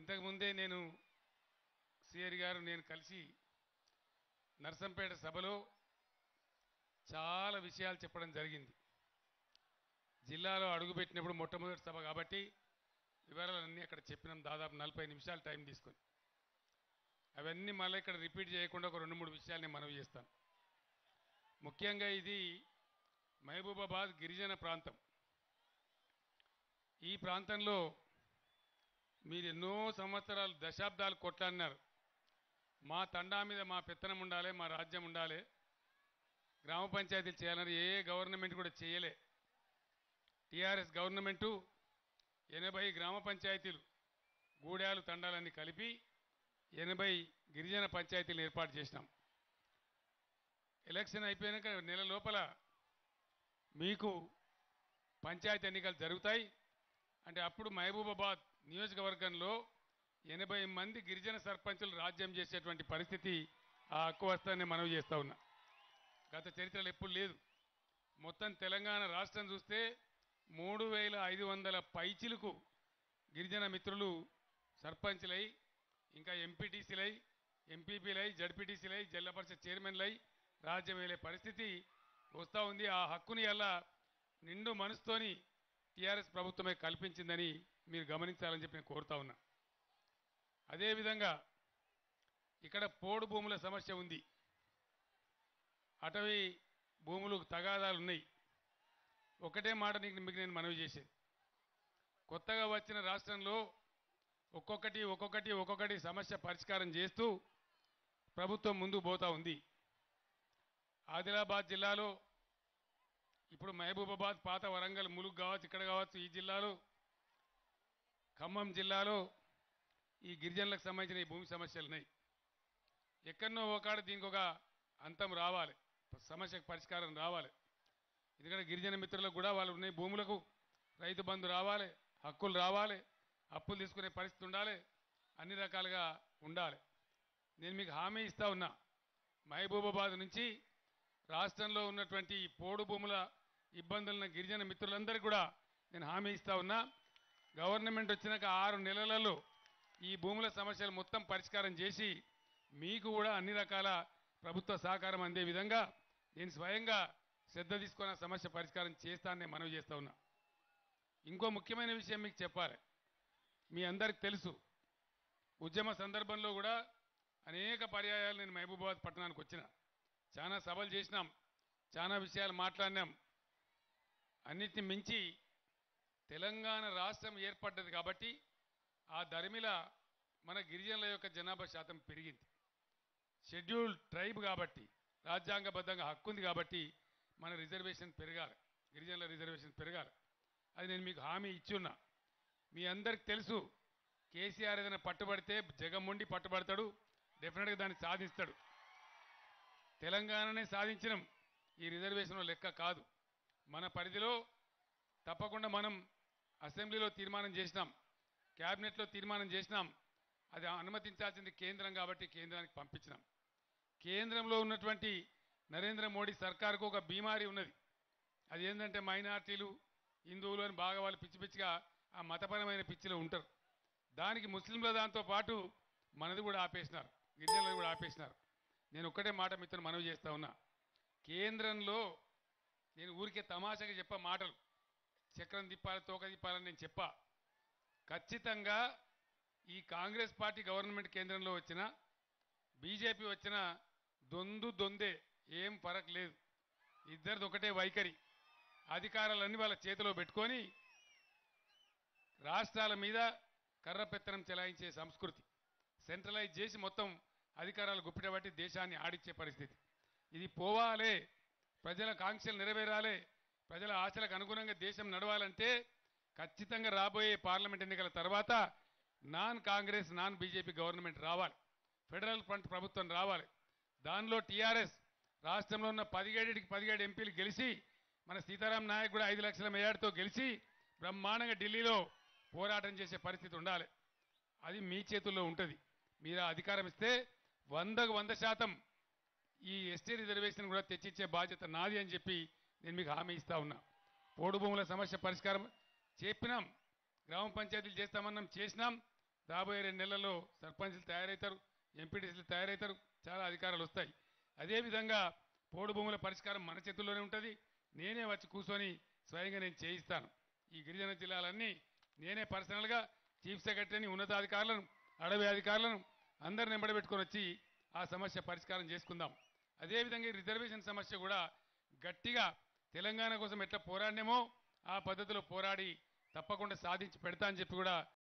ఇంతకుముందే నేను సిఆర్ గారు నేను కలిసి నర్సంపేట సభలో చాలా విషయాలు చెప్పడం జరిగింది. జిల్లాలో అడుగుపెట్టినప్పుడు మొట్టమొదటి సభ కాబట్టి వివరాలన్నీ అక్కడ చెప్పినాం. దాదాపు నలభై నిమిషాలు టైం తీసుకొని. అవన్నీ మళ్ళీ ఇక్కడ రిపీట్ చేయకుండా ఒక రెండు మూడు విషయాలు నేను మనవి చేస్తాను. ముఖ్యంగా ఇది మహబూబాబాద్ గిరిజన ప్రాంతం. ఈ ప్రాంతంలో మీరు ఎన్నో సంవత్సరాలు దశాబ్దాలు కొట్లాడినారు. మా తండా మీద మా పెత్తనం ఉండాలి మా రాజ్యం ఉండాలి. గ్రామ పంచాయతీలు చేయాలని ఏ గవర్నమెంట్ కూడా చేయలే. టీఆర్ఎస్ గవర్నమెంటు ఎనభై గ్రామ పంచాయతీలు గూడాలు తండాలన్నీ కలిపి ఎనభై గిరిజన పంచాయతీలు ఏర్పాటు చేసినాం. ఎలక్షన్ అయిపోయాక నెల లోపల మీకు పంచాయతీ ఎన్నికలు జరుగుతాయి. అంటే అప్పుడు మహబూబాబాద్ నియోజకవర్గంలో ఎనభై మంది గిరిజన సర్పంచులు రాజ్యం చేసేటువంటి పరిస్థితి ఆ హక్కు వస్తాన్ని మనవి చేస్తూ ఉన్నా. గత చరిత్రలో ఎప్పుడు లేదు. మొత్తం తెలంగాణ రాష్ట్రం చూస్తే మూడు వేల ఐదు వందల పైచిలకు గిరిజన మిత్రులు సర్పంచ్లై ఇంకా ఎంపీటీసీలై ఎంపీపీలై జడ్పీటీసీలై జిల్లా పరిషత్ చైర్మన్లై రాజ్యం వెళ్ళే పరిస్థితి వస్తూ ఉంది. ఆ హక్కుని అలా నిండు మనసుతోని టీఆర్ఎస్ ప్రభుత్వమే కల్పించిందని మీరు గమనించాలని చెప్పి నేను కోరుతా ఉన్నా. అదేవిధంగా ఇక్కడ పోడు భూముల సమస్య ఉంది. అటవీ భూములు తగాదాలు ఉన్నాయి. ఒకటే మాట నీకు మీకు నేను మనవి చేసేది. కొత్తగా వచ్చిన రాష్ట్రంలో ఒక్కొక్కటి ఒక్కొక్కటి ఒక్కొక్కటి సమస్య పరిష్కారం చేస్తూ ప్రభుత్వం ముందుకు పోతూ ఉంది. ఆదిలాబాద్ జిల్లాలో ఇప్పుడు మహబూబాబాద్ పాత వరంగల్ ములుగు కావచ్చు ఇక్కడ కావచ్చు ఈ జిల్లాలో ఖమ్మం జిల్లాలో ఈ గిరిజనులకు సంబంధించిన ఈ భూమి సమస్యలు ఉన్నాయి. ఎక్కడనో ఒకడ దీనికి ఒక అంతం రావాలి. సమస్యకు పరిష్కారం రావాలి. ఎందుకంటే గిరిజన మిత్రులకు కూడా వాళ్ళు ఉన్నాయి. భూములకు రైతు బంధు రావాలి హక్కులు రావాలి అప్పులు తీసుకునే పరిస్థితి ఉండాలి అన్ని రకాలుగా ఉండాలి. నేను మీకు హామీ ఇస్తా ఉన్నా మహబూబాబాద్ నుంచి రాష్ట్రంలో ఉన్నటువంటి ఈ పోడు భూముల ఇబ్బందులున్న గిరిజన మిత్రులందరికీ కూడా నేను హామీ ఇస్తా ఉన్నా. గవర్నమెంట్ వచ్చినాక ఆరు నెలలలో ఈ భూముల సమస్యలు మొత్తం పరిష్కారం చేసి మీకు కూడా అన్ని రకాల ప్రభుత్వ సహకారం అందే విధంగా నేను స్వయంగా శ్రద్ధ తీసుకున్న సమస్య పరిష్కారం చేస్తానని మనవి చేస్తూ ఉన్నా. ఇంకో ముఖ్యమైన విషయం మీకు చెప్పాలి. మీ అందరికి తెలుసు. ఉద్యమ సందర్భంలో కూడా అనేక పర్యాయాలు నేను మహబూబాబాద్ పట్టణానికి వచ్చిన. చాలా సభలు చేసినాం. చాలా విషయాలు మాట్లాడినాం. అన్నిటిని మించి తెలంగాణ రాష్ట్రం ఏర్పడ్డది కాబట్టి ఆ ధర్మిల మన గిరిజనుల యొక్క జనాభా శాతం పెరిగింది. షెడ్యూల్ ట్రైబ్ కాబట్టి రాజ్యాంగబద్ధంగా హక్కు ఉంది కాబట్టి మన రిజర్వేషన్ పెరగాలి. గిరిజనుల రిజర్వేషన్ పెరగాలి. అది నేను మీకు హామీ ఇచ్చున్నా. మీ అందరికి తెలుసు కేసీఆర్ ఏదైనా పట్టుబడితే జగముండి పట్టుబడతాడు డెఫినెట్గా దాన్ని సాధిస్తాడు. తెలంగాణనే సాధించడం ఈ రిజర్వేషన్లో లెక్క కాదు. మన పరిధిలో తప్పకుండా మనం అసెంబ్లీలో తీర్మానం చేసినాం. క్యాబినెట్లో తీర్మానం చేసినాం. అది అనుమతించాల్సింది కేంద్రం కాబట్టి కేంద్రానికి పంపించినాం. కేంద్రంలో ఉన్నటువంటి నరేంద్ర మోడీ సర్కార్కు ఒక బీమారి ఉన్నది. అది ఏంటంటే మైనార్టీలు హిందువులు అని బాగా వాళ్ళు పిచ్చి పిచ్చిగా ఆ మతపరమైన పిచ్చిలో ఉంటారు. దానికి ముస్లింల దాంతో పాటు మనది కూడా ఆపేసినారు. గిరిజనులు కూడా ఆపేసినారు. నేను ఒక్కటే మాట మిత్రులు మనవి చేస్తా ఉన్నా. కేంద్రంలో నేను ఊరికే తమాషాగా చెప్ప మాటలు. చక్రం తిప్పాలి తోక తిప్పాలని నేను చెప్పా. ఖచ్చితంగా ఈ కాంగ్రెస్ పార్టీ గవర్నమెంట్ కేంద్రంలో వచ్చిన బీజేపీ వచ్చిన దొందు దొందే ఏం ఫరక్ లేదు. ఇద్దరిది ఒకటే వైఖరి. అధికారాలన్నీ వాళ్ళ చేతిలో పెట్టుకొని రాష్ట్రాల మీద కర్రపెత్తనం చెలాయించే సంస్కృతి. సెంట్రలైజ్ చేసి మొత్తం అధికారాలు గుప్పిటబట్టి దేశాన్ని ఆడిచ్చే పరిస్థితి. ఇది పోవాలే. ప్రజల కాంక్షలు నెరవేరాలే. ప్రజల ఆశలకు అనుగుణంగా దేశం నడవాలంటే ఖచ్చితంగా రాబోయే పార్లమెంట్ ఎన్నికల తర్వాత non Congress non BJP government రావాలి. ఫెడరల్ ఫ్రంట్ ప్రభుత్వం రావాలి. దానిలో టీఆర్ఎస్ రాష్ట్రంలో ఉన్న పదిహేడుకి పదిహేడు ఎంపీలు గెలిచి మన సీతారాం నాయక్ కూడా ఐదు లక్షల మేయాడుతో గెలిచి బ్రహ్మాండంగా ఢిల్లీలో పోరాటం చేసే పరిస్థితి ఉండాలి. అది మీ చేతుల్లో ఉంటుంది. మీరు అధికారం ఇస్తే వందకు వంద శాతం ఈ ఎస్టీ రిజర్వేషన్ కూడా తెచ్చిచ్చే బాధ్యత నాది అని చెప్పి నేను మీకు హామీ ఇస్తా ఉన్నా. పోడు భూముల సమస్య పరిష్కారం చెప్పినాం. గ్రామ పంచాయతీలు చేస్తామన్నాం చేసినాం. రాబోయే రెండు నెలల్లో సర్పంచ్లు తయారవుతారు ఎంపీటీసీలు తయారవుతారు చాలా అధికారాలు వస్తాయి. అదేవిధంగా పోడు భూముల పరిష్కారం మన చేతుల్లోనే ఉంటుంది. నేనే వచ్చి కూర్చొని స్వయంగా నేను చేయిస్తాను. ఈ గిరిజన జిల్లాలన్నీ నేనే పర్సనల్గా చీఫ్ సెక్రటరీని ఉన్నతాధికారులను అడవి అధికారులను అందరిని వెంబడబెట్టుకొని వచ్చి ఆ సమస్య పరిష్కారం చేసుకుందాం. అదేవిధంగా రిజర్వేషన్ సమస్య కూడా గట్టిగా తెలంగాణ కోసం ఎట్లా పోరాడినేమో ఆ పద్ధతిలో పోరాడి తప్పకుండా సాధించి పెడతా అని చెప్పి కూడా